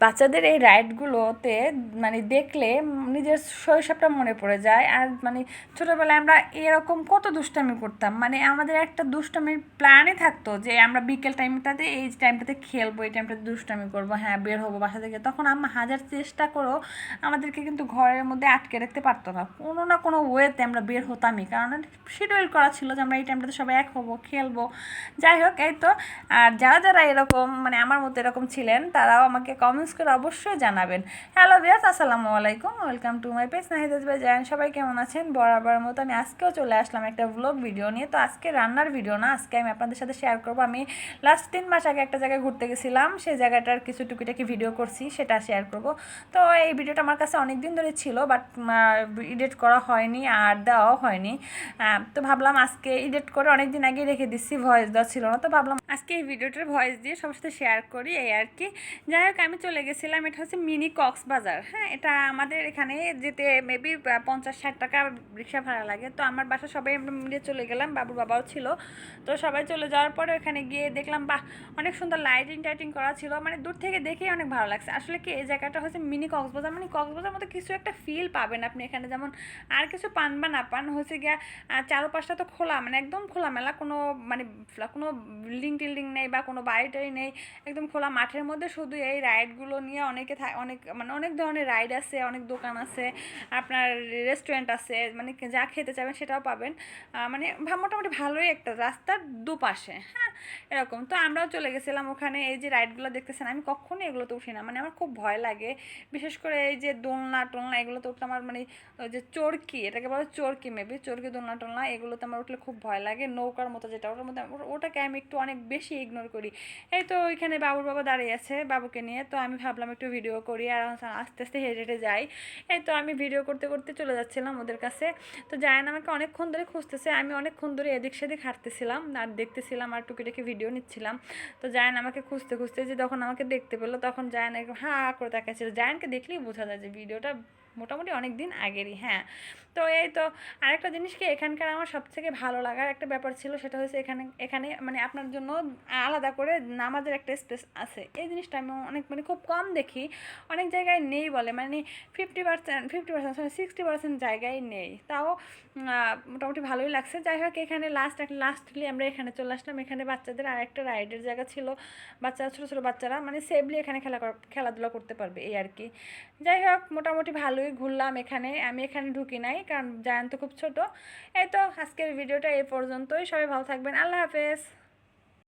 বাচ্চাদের এই রাইডগুলোতে মানে দেখলে নিজের শৈশবটা মনে পড়ে যায়। আর মানে ছোটোবেলায় আমরা এরকম কত দুষ্টামি করতাম। মানে আমাদের একটা দুষ্টামির প্ল্যানই থাকতো যে আমরা বিকেল টাইমটাতে এই টাইমটাতে খেলব, এই টাইমটাতে দুষ্টামি করব হ্যাঁ বের হব বাসা থেকে। তখন আম্মা হাজার চেষ্টা করেও আমাদেরকে কিন্তু ঘরের মধ্যে আটকে রাখতে পারতো না। কোনো না কোনো ওয়েতে আমরা বের হতামই। কারণ শিডিউল করা ছিল যে আমরা এই টাইমটাতে সবাই এক হব, খেলব। যাই হোক, এই তো। আর যারা যারা এরকম মানে আমার মতো এরকম ছিলেন, তারাও আমাকে কমেন্টস করে অবশ্যই জানাবেন। হ্যালো বিয়াস আসসালামু আলাইকুম। ওয়েলকাম টু মাই পেজ নাহিদাজ ভাই জায়ান সবাই কেমন আছেন? বরাবর মতো আমি আজকেও চলে আসলাম একটা ব্লগ ভিডিও নিয়ে। তো আজকে রান্নার ভিডিও না, আজকে আমি আপনাদের সাথে শেয়ার করব। আমি লাস্ট তিন মাস আগে একটা জায়গায় ঘুরতে গেছিলাম। সেই জায়গাটার কিছু টুকিটাকি ভিডিও করছি, সেটা শেয়ার করব। তো এই ভিডিওটা আমার কাছে অনেক দিন ধরে ছিল বাট এডিট করা হয়নি আর দেওয়াও হয়নি। তো ভাবলাম আজকে এডিট করে অনেক দিন আগে রেখে দিচ্ছি ভয়েস দেওয়া ছিল না। তো ভাবলাম আজকে এই ভিডিওটার ভয়েস দিয়ে সবার সাথে শেয়ার করি, এই আর কি। যাই হোক, আমি চলে গেছিলাম এটা হচ্ছে মিনি কক্সবাজার। হ্যাঁ এটা আমাদের এখানে যেতে মেবি পঞ্চাশ ষাট টাকা রিক্সা ভাড়া লাগে। তো আমার বাসা সবাই আমরা মিলে চলে গেলাম, বাবুর বাবাও ছিল। তো সবাই চলে যাওয়ার পরে ওখানে গিয়ে দেখলাম, বাহ, অনেক সুন্দর লাইটিং টাইটিং করা ছিল। মানে দূর থেকে দেখেই অনেক ভালো লাগছে। আসলে কি, এই জায়গাটা হচ্ছে মিনি কক্সবাজার। মানে কক্সবাজার মতো কিছু একটা ফিল পাবেন আপনি এখানে। যেমন আর কিছু পান বা না পান, হচ্ছে গিয়া চারপাশটা তো খোলা মানে একদম খোলামেলা। কোনো মানে কোনো বিল্ডিং টিল্ডিং নেই বা কোনো বাড়ি টাড়ি নেই। একদম খোলা মাঠের মধ্যে শুধু এই রাইডগুলো নিয়ে অনেকে অনেক মানে অনেক ধরনের রাইড আছে, অনেক দোকান আছে, আপনার রেস্টুরেন্ট আছে মানে যা খেতে চাবেন সেটাও পাবেন। মানে মোটামুটি ভালোই একটা রাস্তার দুপাশে হ্যাঁ? এরকম। তো আমরাও চলে গেছিলাম ওখানে, এই যে রাইডগুলো দেখতেছেন, আমি কখনো এগুলোতে উঠি না। মানে আমার খুব ভয় লাগে। বিশেষ করে এই যে দোলনা টোলনা, এগুলোতে উঠলে আমার মানে যে চরকি, এটাকে বলে চরকি মেবি চরকি দোলনা টোলনা, এগুলোতে আমার উঠলে খুব ভয় লাগে। নৌকার মতো যেটা, ওটার মধ্যে, ওটাকে আমি একটু অনেক বেশি ইগনোর করি। এই তো ওইখানে বাবুর বাবা দাঁড়িয়ে আছে বাবুকে নিয়ে। তো আমি ভাবলাম একটু ভিডিও করি, আর আস্তে আস্তে হেঁটে হেঁটে যাই। এই তো আমি ভিডিও করতে করতে চলে যাচ্ছিলাম ওদের কাছে। তো জায়ান আমাকে অনেকক্ষণ ধরে খুঁজতেছে, আমি অনেকক্ষণ ধরে এদিক সেদিক হাঁটতেছিলাম, আর দেখতেছিলাম আর টুকিটাকি ভিডিও নিচ্ছিলাম। তো জায়ান আমাকে খুঁজতে খুঁজতে যে যখন আমাকে দেখতে পেল, তখন জায়ান একদম হা করে তাকাচ্ছিল জায়ানকে দেখলেই বোঝা যায় যে ভিডিওটা মোটামুটি অনেক দিন আগেরই হ্যাঁ। তো এই তো আরেকটা জিনিস কি, এখানকার আমার সবথেকে ভালো লাগার একটা ব্যাপার ছিল, সেটা হচ্ছে এখানে এখানে মানে আপনার জন্য আলাদা করে নামাজের একটা স্পেস আছে। এই জিনিসটা আমি অনেক মানে খুব কম দেখি, অনেক জায়গায় নেই বলে। মানে fifty percent fifty percent sixty percent জায়গায় নেই। তাও মোটামুটি ভালোই লাগছে। যাই হোক, এখানে লাস্ট একটা লাস্টলি আমরা এখানে চলে আসলাম। এখানে বাচ্চাদের আরেকটা রাইডের জায়গা ছিল। বাচ্চারা ছোটো ছোটো বাচ্চারা মানে সেফলি এখানে খেলা খেলাধুলা করতে পারবে, এই আর কি। যাই হোক, মোটামুটি ভালোই ঘুরলাম এখানে। আমি এখানে ঢুকি নাই, কারণ জায়ান তো খুব ছোট। এই তো, আজকের ভিডিওটা এই পর্যন্তই। সবাই ভালো থাকবেন। আল্লাহ হাফেজ।